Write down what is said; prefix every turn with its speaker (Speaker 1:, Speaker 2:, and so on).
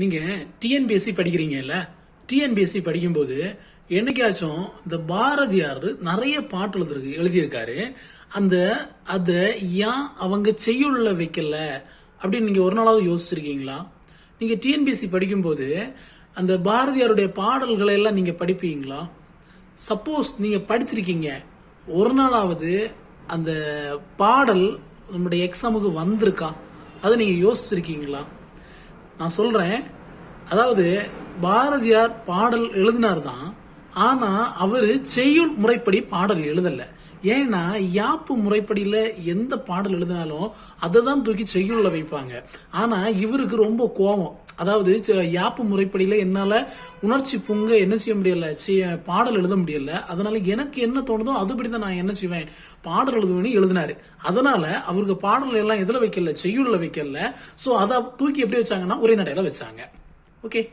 Speaker 1: நீங்க TNPSC படிக்கிறீங்கல்ல TNPSC படிக்கும்போது என்னைக்காச்சும் இந்த பாரதியார் நிறைய பாட்டு எழுதிருக்கு எழுதியிருக்காரு. அந்த அதை ஏன் அவங்க செய்யுள்ள வைக்கல அப்படின்னு நீங்க ஒரு நாளாவது யோசிச்சிருக்கீங்களா? நீங்க டிஎன்பிஎஸ்சி படிக்கும்போது அந்த பாரதியாருடைய பாடல்களை எல்லாம் நீங்க படிப்பீங்களா? சப்போஸ் நீங்க படிச்சிருக்கீங்க ஒரு நாளாவது அந்த பாடல் நம்முடைய எக்ஸாமுக்கு வந்திருக்கா? அதை நீங்க யோசிச்சிருக்கீங்களா? நான் சொல்றேன். அதாவது பாரதியார் பாடல் எழுதினார் தான் ஆனா அவரு செய்யுள் முறைப்படி பாடல் எழுதல. ஏன்னா யாப்பு முறைப்படியில் எந்த பாடல் எழுதினாலும் அதை தான் தூக்கி செய்யுள்ள வைப்பாங்க. ஆனா இவருக்கு ரொம்ப கோபம். அதாவது ச- யாப்பு முறைப்படியில என்னால உணர்ச்சி பொங்க என்ன செய்ய முடியல செய்ய- பாடல் எழுத முடியல. அதனால எனக்கு என்ன தோணுதோ அதுபடி தான் நான் என்ன செய்வேன். பாடல் எழுதுவேன்னு எழுதினாரு. அதனால அவருக்கு பாடல் எல்லாம் எதுல வைக்கல? செய்யுள்ள வைக்கல. சோ அதை தூக்கி எப்படி வச்சாங்கன்னா ஒரே வச்சாங்க. ஓகே?